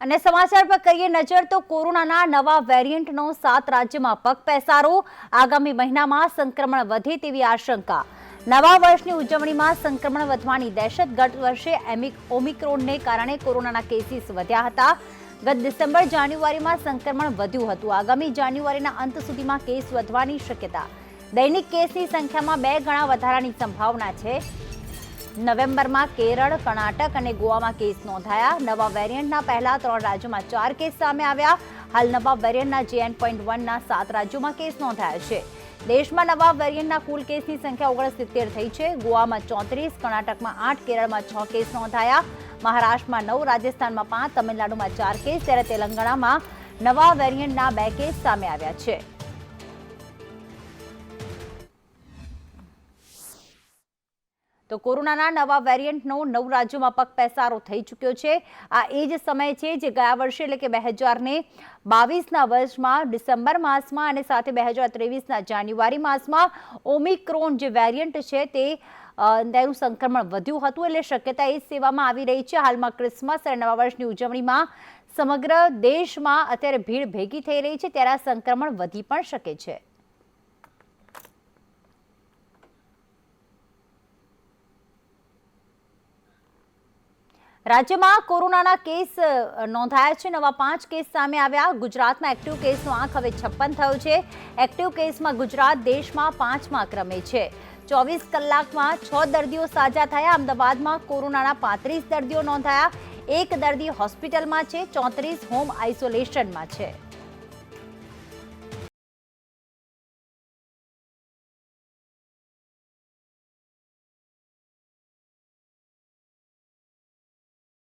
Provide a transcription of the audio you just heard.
અને સમાચાર પર કરીએ નજર તો કોરોનાના નવા વેરિયન્ટનો સાત રાજ્યમાં પગ પેસારો. આગામી મહિનામાં સંક્રમણ વધે તેવી આશંકા. નવા વર્ષની ઉજવણીમાં સંક્રમણ વધવાની દહેશત ગત વર્ષે એમિક ઓમિક્રોનને કારણે કોરોનાના કેસીસ વધ્યા હતા. ગત ડિસેમ્બર જાન્યુઆરીમાં સંક્રમણ વધ્યું હતું. આગામી જાન્યુઆરીના અંત સુધીમાં કેસ વધવાની શક્યતા. દૈનિક કેસની સંખ્યામાં બે ગણા વધારાની સંભાવના છે. નવેમ્બરમાં કેરળ, કર્ણાટક અને ગોવામાં કેસ નોંધાયા. નવા વેરિયન્ટના પહેલા ત્રણ રાજ્યોમાં ચાર કેસ સામે આવ્યા. હાલ નવા વેરિયન્ટના જે એન પોઈન્ટ વનના સાત રાજ્યોમાં કેસ નોંધાયા છે. દેશમાં નવા વેરિયન્ટના કુલ કેસની સંખ્યા ઓગણસિત્તેર થઈ છે. ગોવામાં ચોત્રીસ, કર્ણાટકમાં આઠ, કેરળમાં છ કેસ નોંધાયા. મહારાષ્ટ્રમાં નવ, રાજસ્થાનમાં પાંચ, તમિલનાડુમાં ચાર કેસ ત્યારે તેલંગાણામાં નવા વેરિયન્ટના બે કેસ સામે આવ્યા છે. તો કોરોનાના નવા વેરિયન્ટનો નવ રાજ્યોમાં પગ પેસારો થઈ ચૂક્યો છે. આ એ જ સમય છે જે ગયા વર્ષે એટલે કે બે હજારને બાવીસના વર્ષમાં, ડિસેમ્બર માસમાં અને સાથે બે હજાર ત્રેવીસના જાન્યુઆરી માસમાં ઓમિક્રોન જે વેરિયન્ટ છે તે તેનું સંક્રમણ વધ્યું હતું એટલે શક્યતા એ સેવામાં આવી રહી છે. હાલમાં ક્રિસમસ અને નવા વર્ષની ઉજવણીમાં સમગ્ર દેશમાં અત્યારે ભીડ ભેગી થઈ રહી છે. ત્યારે આ સંક્રમણ વધી પણ શકે છે. રાજ્યમાં કોરોનાના કેસ નોંધાયા છે. નવા પાંચ કેસ સામે આવ્યા. ગુજરાતમાં એક્ટિવ કેસનો આંક હવે છપ્પન થયો છે. એક્ટિવ કેસમાં ગુજરાત દેશમાં પાંચમા ક્રમે છે. ચોવીસ કલાકમાં છ દર્દીઓ સાજા થયા. અમદાવાદમાં કોરોનાના પાંત્રીસ દર્દીઓ નોંધાયા. એક દર્દી હોસ્પિટલમાં છે. ચોત્રીસ હોમ આઇસોલેશનમાં છે.